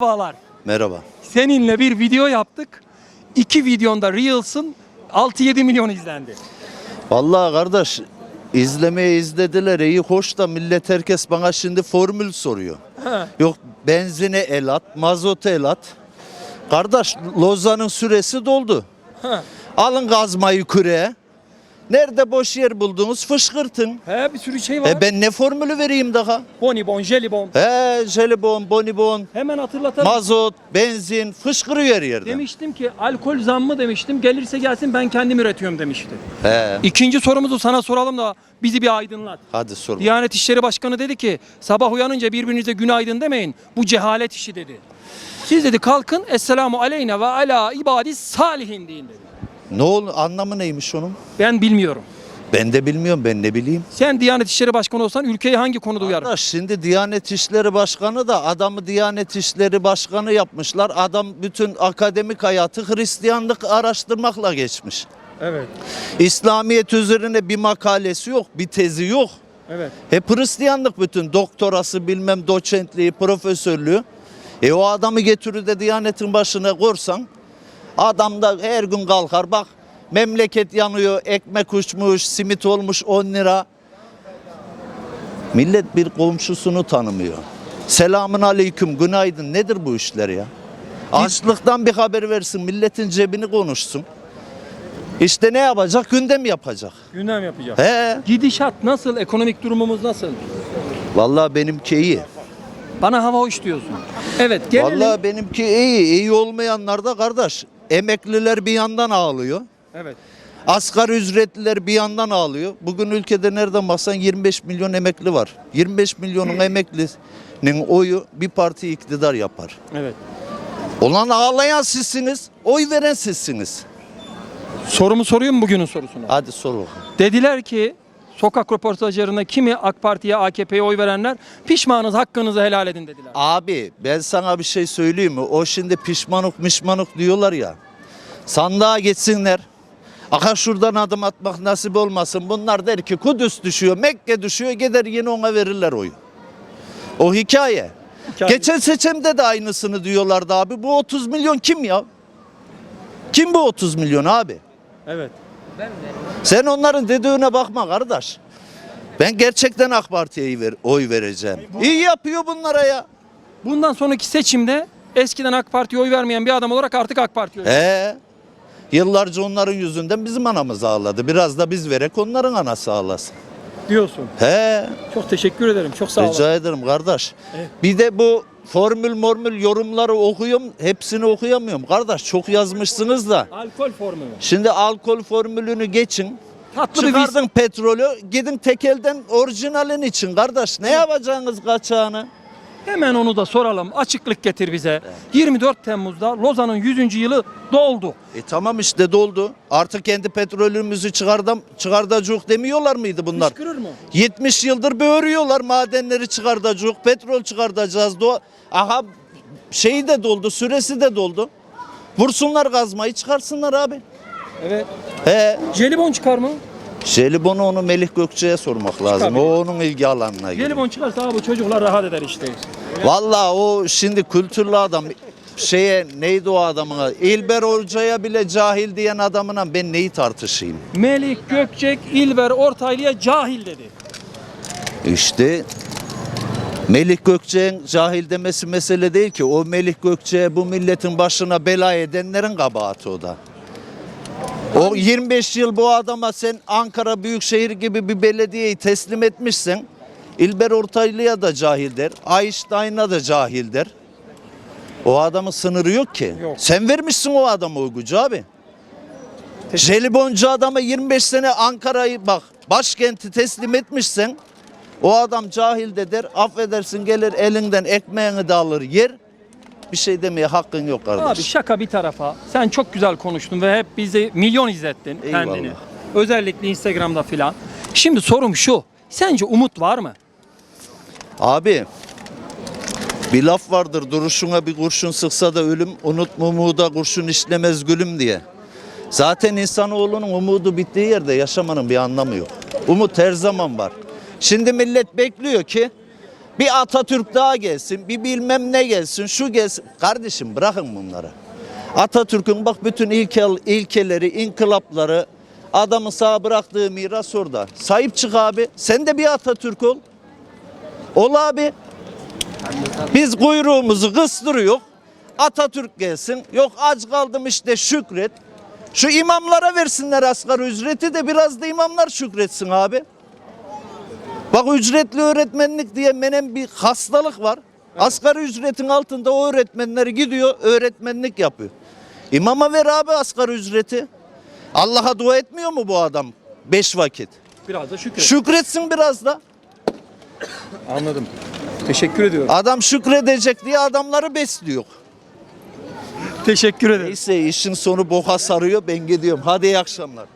Merhabalar. Merhaba. Seninle bir video yaptık. İki videonda Reels'ın 6-7 milyon izlendi. Vallahi kardeş izlemeye izlediler iyi hoş da millet herkes bana şimdi formül soruyor. Yok benzine el at, mazota el at. Kardeş Lozan'ın süresi doldu. Ha. Alın kazmayı küreğe. Nerede boş yer buldunuz fışkırtın. He bir sürü şey var. E ben ne formülü vereyim daha? Bonibon, jelibon. He jelibon, bonibon, Hemen hatırlatalım. mazot, benzin fışkırıyor her yerde. Demiştim ki alkol zammı demiştim. Gelirse gelsin ben kendim üretiyorum demişti. He. İkinci sorumuzu sana soralım da bizi bir aydınlat. Hadi sorun. Diyanet İşleri Başkanı dedi ki sabah uyanınca birbirinize günaydın demeyin. Bu cehalet işi dedi. Siz dedi kalkın Esselamu aleyne ve ala ibadi salihin deyin dedi. Ne ol anlamı neymiş onun? Ben bilmiyorum. Ben de bilmiyorum ben ne bileyim. Sen Diyanet İşleri Başkanı olsan ülkeyi hangi konuda uyarır? Arkadaş şimdi Diyanet İşleri Başkanı da adamı Diyanet İşleri Başkanı yapmışlar. Adam bütün akademik hayatı Hristiyanlık araştırmakla geçmiş. Evet. İslamiyet üzerine bir makalesi yok, bir tezi yok. Evet. Hep Hristiyanlık bütün doktorası bilmem doçentliği, profesörlüğü. E o adamı getirir de Diyanet'in başına korsan adam da her gün kalkar bak memleket yanıyor, ekmek uçmuş, simit olmuş 10 lira. Millet bir komşusunu tanımıyor. Selamun aleyküm, günaydın. Nedir bu işler ya? Açlıktan bir haber versin, milletin cebini konuşsun. İşte ne yapacak? Gündem yapacak. Gündem yapacağız. He. Gidişat nasıl? Ekonomik durumumuz nasıl? Vallahi benimki iyi. Bana hava hoş diyorsun. Evet gelelim. Vallahi benimki iyi. İyi olmayanlar da kardeş. Emekliler bir yandan ağlıyor. Evet. Asgari ücretliler bir yandan ağlıyor. Bugün ülkede nereden baksan 25 milyon emekli var. 25 milyonun emeklinin oyu bir parti iktidar yapar. Evet. Olan ağlayan sizsiniz, oy veren sizsiniz. Sorumu soruyor mu bugünün sorusunu? Hadi sor bakalım. Dediler ki sokak röportajlarında kimi AK Parti'ye AKP'ye oy verenler pişmanız hakkınızı helal edin dediler. Abi ben sana bir şey söyleyeyim mi? O şimdi pişmanlık mişmanlık diyorlar ya. Sandığa gitsinler. Aha şuradan adım atmak nasip olmasın. Bunlar der ki Kudüs düşüyor, Mekke düşüyor. Gider yine ona verirler oyu. O hikaye. Hikaye. Geçen seçimde de aynısını diyorlardı abi. Bu 30 milyon kim ya? Kim bu 30 milyon abi? Evet. Sen onların dediğine bakma kardeş. Ben gerçekten AK Parti'ye ver, oy vereceğim. İyi yapıyor bunlara ya. Bundan sonraki seçimde eskiden AK Parti'ye oy vermeyen bir adam olarak artık AK Parti'ye oy He. Yıllarca onların yüzünden bizim anamız ağladı. Biraz da biz verek onların anası ağlasın. diyorsun. He. Çok teşekkür ederim. Çok sağ olun. Rica ederim kardeş. Bir de bu formül mormül yorumları okuyorum. Hepsini okuyamıyorum. Kardeş çok yazmışsınız da. Alkol formülü. Şimdi alkol formülünü geçin. Tatlı Çıkardın petrolü gidin tekelden orijinalin için kardeş. Ne yapacaksınız kaçağını? Hemen onu da soralım. Açıklık getir bize. 24 Temmuz'da Lozan'ın 100. yılı doldu. E tamam işte doldu. Artık kendi petrolümüzü çıkardım, çıkardacak demiyorlar mıydı bunlar? Fışkırır mı? 70 yıldır böğürüyorlar madenleri çıkartacak, petrol çıkartacağız. Doğa... Aha şeyi de doldu, süresi de doldu. Vursunlar kazmayı çıkarsınlar abi. Evet. He. Jelibon çıkar mı? Jelibonu onu Melih Gökçe'ye sormak lazım. O onun ilgi alanına giriyor. Jelibon çıkarsa abi bu çocuklar rahat eder işte. Vallahi o şimdi kültürlü adam şeye neydi o adamın adı? İlber Hoca'ya bile cahil diyen adamına ben neyi tartışayım? Melik Gökçek, İlber Ortaylı'ya cahil dedi. İşte Melih Gökçek'in cahil demesi mesele değil ki. O Melih Gökçek'e bu milletin başına bela edenlerin kabahati o da. O 25 yıl bu adama sen Ankara Büyükşehir gibi bir belediyeyi teslim etmişsen İlber Ortaylı'ya da cahil der. Einstein'a da cahil der. O adamın sınırı yok ki. Yok. Sen vermişsin o adama gücü abi. Jeliboncu adama 25 sene Ankara'yı bak başkenti teslim etmişsen o adam cahil de der affedersin gelir elinden ekmeğini de alır yer bir şey demeye hakkın yok kardeş. Abi şaka bir tarafa. Sen çok güzel konuştun ve hep bizi milyon izlettin Eyvallah. kendini. Özellikle Instagram'da filan. Şimdi sorum şu. Sence umut var mı? Abi bir laf vardır duruşuna bir kurşun sıksa da ölüm unutma umuda kurşun işlemez gülüm diye. Zaten insanoğlunun umudu bittiği yerde yaşamanın bir anlamı yok. Umut her zaman var. Şimdi millet bekliyor ki Bir Atatürk daha gelsin, bir bilmem ne gelsin, şu gelsin. Kardeşim bırakın bunları. Atatürk'ün bak bütün ilkel, ilkeleri, inkılapları, adamın sağ bıraktığı miras orada. Sahip çık abi. Sen de bir Atatürk ol. Ol abi. Biz kuyruğumuzu kıstırıyor. Atatürk gelsin. Yok aç kaldım işte şükret. Şu imamlara versinler asgari ücreti de biraz da imamlar şükretsin abi. Bak ücretli öğretmenlik diye menem bir hastalık var. Asgari ücretin altında o öğretmenleri gidiyor öğretmenlik yapıyor. İmama ver abi asgari ücreti. Allah'a dua etmiyor mu bu adam? Beş vakit. Biraz da şükret. Şükretsin biraz da. Anladım. Teşekkür ediyorum. Adam şükredecek diye adamları besliyor. Teşekkür ederim. Neyse işin sonu boka sarıyor ben gidiyorum. Hadi iyi akşamlar.